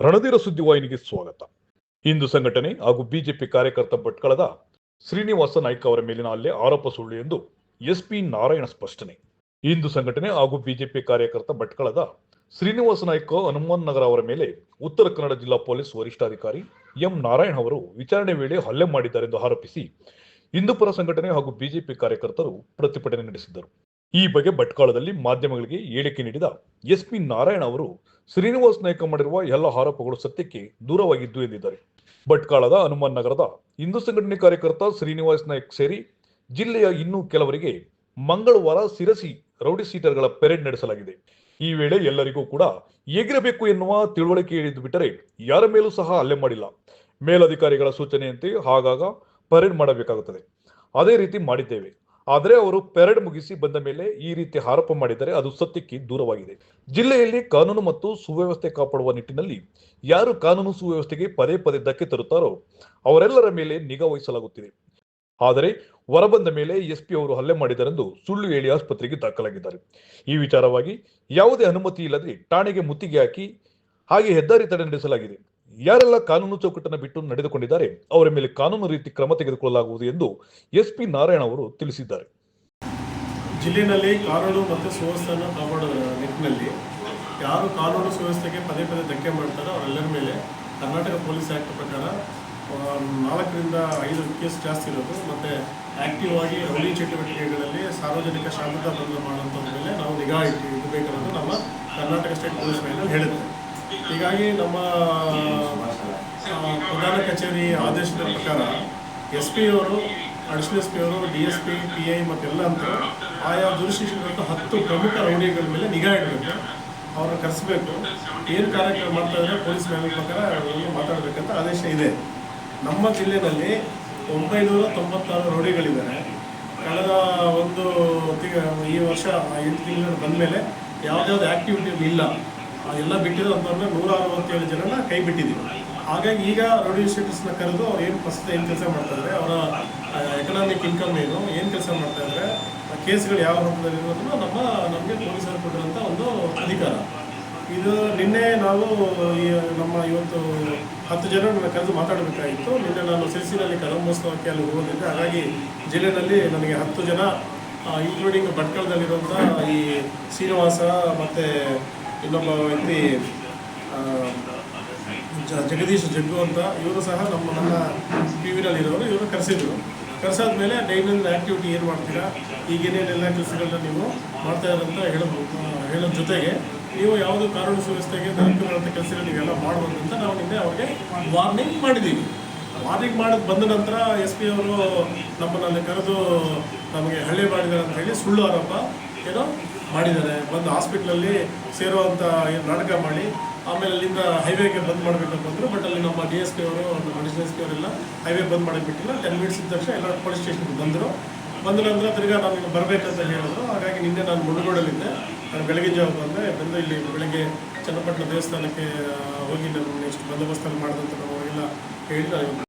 ರಣಧೀರ ಸುದ್ದಿವಾಹಿನಿಗೆ ಸ್ವಾಗತ. ಹಿಂದೂ ಸಂಘಟನೆ ಹಾಗೂ ಬಿಜೆಪಿ ಕಾರ್ಯಕರ್ತ ಭಟ್ಕಳದ ಶ್ರೀನಿವಾಸ ನಾಯ್ಕ ಅವರ ಮೇಲಿನ ಹಲ್ಲೆ ಆರೋಪ ಸುಳ್ಳು ಎಂದು ಎಸ್ಪಿ ನಾರಾಯಣ ಸ್ಪಷ್ಟನೆ. ಹಿಂದೂ ಸಂಘಟನೆ ಹಾಗೂ ಬಿಜೆಪಿ ಕಾರ್ಯಕರ್ತ ಭಟ್ಕಳದ ಶ್ರೀನಿವಾಸ ನಾಯ್ಕ ಹನುಮಾನ್ ನಗರ ಅವರ ಮೇಲೆ ಉತ್ತರ ಕನ್ನಡ ಜಿಲ್ಲಾ ಪೊಲೀಸ್ ವರಿಷ್ಠಾಧಿಕಾರಿ ಎಂ ನಾರಾಯಣ್ ಅವರು ವಿಚಾರಣೆ ವೇಳೆ ಹಲ್ಲೆ ಮಾಡಿದ್ದಾರೆಂದು ಆರೋಪಿಸಿ ಹಿಂದೂಪರ ಸಂಘಟನೆ ಹಾಗೂ ಬಿಜೆಪಿ ಕಾರ್ಯಕರ್ತರು ಪ್ರತಿಭಟನೆ ನಡೆಸಿದ್ದರು. ಈ ಬಗ್ಗೆ ಭಟ್ಕಳದಲ್ಲಿ ಮಾಧ್ಯಮಗಳಿಗೆ ಹೇಳಿಕೆ ನೀಡಿದ ಎಸ್ ಪಿ ನಾರಾಯಣ ಅವರು, ಶ್ರೀನಿವಾಸ್ ನಾಯ್ಕ ಮಾಡಿರುವ ಎಲ್ಲ ಆರೋಪಗಳು ಸತ್ಯಕ್ಕೆ ದೂರವಾಗಿದ್ದು ಎಂದಿದ್ದಾರೆ. ಭಟ್ಕಳದ ಹನುಮಾನ್ ನಗರದ ಹಿಂದೂ ಸಂಘಟನೆ ಕಾರ್ಯಕರ್ತ ಶ್ರೀನಿವಾಸ್ ನಾಯ್ಕ್ ಸೇರಿ ಜಿಲ್ಲೆಯ ಇನ್ನೂ ಕೆಲವರಿಗೆ ಮಂಗಳವಾರ ಸಿರಸಿ ರೌಡಿ ಸೀಟರ್ಗಳ ಪೆರೇಡ್ ನಡೆಸಲಾಗಿದೆ. ಈ ವೇಳೆ ಎಲ್ಲರಿಗೂ ಕೂಡ ಹೇಗಿರಬೇಕು ಎನ್ನುವ ತಿಳುವಳಿಕೆ ಹೇಳಿದ್ದು ಬಿಟ್ಟರೆ ಯಾರ ಮೇಲೂ ಸಹ ಹಲ್ಲೆ ಮಾಡಿಲ್ಲ. ಮೇಲಧಿಕಾರಿಗಳ ಸೂಚನೆಯಂತೆ ಆಗಾಗ ಪರೇಡ್ ಮಾಡಬೇಕಾಗುತ್ತದೆ. ಅದೇ ರೀತಿ ಮಾಡಿದ್ದೇವೆ. ಆದರೆ ಅವರು ಪೆರಡ್ ಮುಗಿಸಿ ಬಂದ ಮೇಲೆ ಈ ರೀತಿ ಆರೋಪ ಮಾಡಿದರೆ ಅದು ಸತ್ಯಕ್ಕೆ ದೂರವಾಗಿದೆ. ಜಿಲ್ಲೆಯಲ್ಲಿ ಕಾನೂನು ಮತ್ತು ಸುವ್ಯವಸ್ಥೆ ಕಾಪಾಡುವ ನಿಟ್ಟಿನಲ್ಲಿ ಯಾರು ಕಾನೂನು ಸುವ್ಯವಸ್ಥೆಗೆ ಪದೇ ಪದೇ ಧಕ್ಕೆ ತರುತ್ತಾರೋ ಅವರೆಲ್ಲರ ಮೇಲೆ ನಿಗಾ ವಹಿಸಲಾಗುತ್ತಿದೆ. ಆದರೆ ಹೊರಬಂದ ಮೇಲೆ ಎಸ್ಪಿ ಅವರು ಹಲ್ಲೆ ಮಾಡಿದರೆಂದು ಸುಳ್ಳು ಹೇಳಿ ಆಸ್ಪತ್ರೆಗೆ ದಾಖಲಾಗಿದ್ದಾರೆ. ಈ ವಿಚಾರವಾಗಿ ಯಾವುದೇ ಅನುಮತಿ ಇಲ್ಲದೆ ಠಾಣೆಗೆ ಮುತ್ತಿಗೆ ಹಾಕಿ ಹಾಗೆ ಹೆದ್ದಾರಿ ತಡೆ ನಡೆಸಲಾಗಿದೆ. ಯಾರೆಲ್ಲ ಕಾನೂನು ಚೌಕಟ್ಟನ್ನು ಬಿಟ್ಟು ನಡೆದುಕೊಂಡಿದ್ದಾರೆ, ಅವರ ಮೇಲೆ ಕಾನೂನು ರೀತಿ ಕ್ರಮ ತೆಗೆದುಕೊಳ್ಳಲಾಗುವುದು ಎಂದು ಎಸ್ಪಿ ನಾರಾಯಣ ಅವರು ತಿಳಿಸಿದ್ದಾರೆ. ಜಿಲ್ಲೆಯಲ್ಲಿ ಕಾನೂನು ಮತ್ತು ಸುವ್ಯವಸ್ಥೆಯನ್ನು ಕಾಪಾಡೋ ನಿಟ್ಟಿನಲ್ಲಿ ಯಾರು ಕಾನೂನು ಸುವ್ಯವಸ್ಥೆಗೆ ಪದೇ ಪದೇ ಧಕ್ಕೆ ಮಾಡ್ತಾರೋ ಅವರೆಲ್ಲರ ಮೇಲೆ ಕರ್ನಾಟಕ ಪೊಲೀಸ್ ಆ್ಯಕ್ಟ್ ಪ್ರಕಾರ ನಾಲ್ಕರಿಂದ ಐದು ಕೇಸ್ ಜಾಸ್ತಿ ಇರೋದು ಮತ್ತು ಆ್ಯಕ್ಟಿವ್ ಆಗಿ ರೌಡಿ ಚಟುವಟಿಕೆಗಳಲ್ಲಿ ಸಾರ್ವಜನಿಕ ಶಾಂತತಾ ಭಂಗ ಮಾಡುವಂಥವ್ರ ಮೇಲೆ ನಾವು ನಿಗಾ ಇಟ್ಟು ಇಡಬೇಕನ್ನೋದು ನಮ್ಮ ಕರ್ನಾಟಕ ಸ್ಟೇಟ್ ಪೊಲೀಸ್ ಮೇಲೆ ಹೇಳಿದೆ ಹೀಗಾಗಿ ನಮ್ಮ ಪ್ರಧಾನ ಕಚೇರಿ ಆದೇಶದ ಪ್ರಕಾರ ಎಸ್ ಪಿ ಅವರು, ಅಡಿಷನಲ್ ಎಸ್ ಪಿ ಅವರು, D S P P I ಮತ್ತೆಲ್ಲ ಅಂತ ಆಯಾ ದುರುಶಿಕ್ಷಿತ ಹತ್ತು ಪ್ರಮುಖ ರೌಡಿಗಳ ಮೇಲೆ ನಿಗಾ ಇಡಬೇಕು. ಅವ್ರನ್ನ ಕರೆಸಬೇಕು. ಏನು ಕಾರ್ಯಕ್ರಮ ಮಾಡ್ತಾ ಪೊಲೀಸ್ ಮ್ಯಾನೇಜ್ ಪ್ರಕಾರ ಮಾತಾಡಬೇಕಂತ ಆದೇಶ ಇದೆ. ನಮ್ಮ ಜಿಲ್ಲೆಯಲ್ಲಿ ಒಂಬೈನೂರ ತೊಂಬತ್ತಾರು ರೌಡಿಗಳಿದ್ದಾರೆ. ಕಳೆದ ಒಂದು ಈ ವರ್ಷ ಎಂಟು ತಿಂಗಳು ಬಂದ ಮೇಲೆ ಯಾವುದ್ಯಾವ್ದು ಆ್ಯಕ್ಟಿವಿಟಿ ಇಲ್ಲ. ಎಲ್ಲ ಬಿಟ್ಟಿರೋಂಥವ್ರನ್ನ ನೂರ ಅರವತ್ತೇಳು ಜನನ ಕೈ ಬಿಟ್ಟಿದ್ದೀವಿ. ಹಾಗಾಗಿ ಈಗ ರೋಡಿ ಸ್ಟೇಟಸ್ನ ಕರೆದು ಅವ್ರು ಏನು ಫಸ್ಟ್ ಏನು ಕೆಲಸ ಮಾಡ್ತಾರೆ ಅವರ ಎಕನಾಮಿಕ್ ಇನ್ಕಮ್ ಏನು ಏನು ಕೆಲಸ ಮಾಡ್ತಾ ಇದ್ದಾರೆ ಆ, ಕೇಸ್ಗಳು ಯಾವ ರೂಪದಲ್ಲಿ ಇರೋದನ್ನು ನಮ್ಮ, ನಮಗೆ ಪೊಲೀಸರು ಕೊಟ್ಟಿರೋಂಥ ಒಂದು ಅಧಿಕಾರ. ಇದು ನಿನ್ನೆ ನಾವು ಈ, ನಮ್ಮ ಇವತ್ತು ಹತ್ತು ಜನ ಕರೆದು ಮಾತಾಡಬೇಕಾಗಿತ್ತು. ನಿನ್ನೆ ನಾನು ಸಿರಿಸಿನಲ್ಲಿ ಕಲಂಬೋತ್ಸವಕ್ಕೆ ಅಲ್ಲಿ ಹೋಗೋದಿಲ್ಲ ಹಾಗಾಗಿ ಜಿಲ್ಲೆಯಲ್ಲಿ ನನಗೆ ಹತ್ತು ಜನ ಇನ್ಕ್ಲೂಡಿಂಗ್ ಭಟ್ಕಳದಲ್ಲಿರುವಂಥ ಈ ಶ್ರೀನಿವಾಸ ಮತ್ತು ಇನ್ನೊಬ್ಬ ವ್ಯಕ್ತಿ ಜಗದೀಶ್ ಜಗ್ಗು ಅಂತ, ಇವರು ಸಹ ನಮ್ಮ ನನ್ನ ಟಿ ವಿನಲ್ಲಿರೋರು, ಇವರು ಕರೆಸಿದ್ರು. ಕರೆಸಾದ ಮೇಲೆ ಡೈಲಿಂದ ಆ್ಯಕ್ಟಿವಿಟಿ ಏನು ಮಾಡ್ತೀರಾ? ಈಗೇನೇನೆಲ್ಲ ಕೆಲಸಗಳನ್ನ ನೀವು ಮಾಡ್ತಾ ಇರೋಂತ ಹೇಳೋದು ಹೇಳೋದ್ರ ಜೊತೆಗೆ ನೀವು ಯಾವುದು ಕಾನೂನು ಸುವ್ಯವಸ್ಥೆಗೆ ಧನಕುವಂಥ ಕೆಲಸಗಳು ನೀವೆಲ್ಲ ಮಾಡ್ಬೋದು ಅಂತ ನಾವು ನಿನ್ನೆ ಅವ್ರಿಗೆ ವಾರ್ನಿಂಗ್ ಮಾಡಿದ್ದೀವಿ ವಾರ್ನಿಂಗ್ ಮಾಡಿದ ಬಂದ ನಂತರ ಎಸ್ ಪಿ ಅವರು ನಮ್ಮನ್ನಲ್ಲಿ ಕರೆದು ನಮಗೆ ಹಳ್ಳಿ ಮಾಡಿದ್ದಾರೆ ಅಂತ ಹೇಳಿ ಸುಳ್ಳು ಆರೋಪ, ಏನೋ ಮಾಡಿದ್ದಾರೆ. ಬಂದು ಹಾಸ್ಪಿಟ್ಲಲ್ಲಿ ಸೇರುವಂಥ ನಾಟಕ ಮಾಡಿ, ಆಮೇಲೆ ಅಲ್ಲಿಂದ ಹೈವೇಗೆ ಬಂದ್ ಮಾಡಬೇಕಂತ ಅಂದರು ಬಟ್ ಅಲ್ಲಿ ನಮ್ಮ ಡಿ ಎಸ್ ಪಿ ಅವರು, ನಮ್ಮ ಡಿ ಎಸ್ ಪಿ ಅವರೆಲ್ಲ ಹೈವೇ ಬಂದ್ ಮಾಡಕ್ಕೆ ಬಿಟ್ಟಿಲ್ಲ ಟೆನ್ ಮಿನಿಟ್ಸ್ ತಕ್ಷಣ ಎಲ್ಲ ಪೊಲೀಸ್ ಸ್ಟೇಷನ್ಗೆ ಬಂದರು. ಬಂದ ನಂತರ ತಿರ್ಗಾ ನಾನು ಬರಬೇಕಂತ ಹೇಳಿದ್ರು. ಹಾಗಾಗಿ ನಿನ್ನೆ ನಾನು ಮುಳುಗೋಡಲ್ಲಿದ್ದೆ ನಾನು ಬೆಳಗ್ಗೆ ಜಾವ ಬಂದೆ. ಬಂದು ಇಲ್ಲಿ ಬೆಳಗ್ಗೆ ಚನ್ನಪಟ್ಟಣ ದೇವಸ್ಥಾನಕ್ಕೆ ಹೋಗಿ ನಾನು ನೆಕ್ಸ್ಟ್ ಬಂದೋಬಸ್ತಲ್ಲಿ ಮಾಡಿದಂತ ನಾವು ಎಲ್ಲ ಹೇಳಿ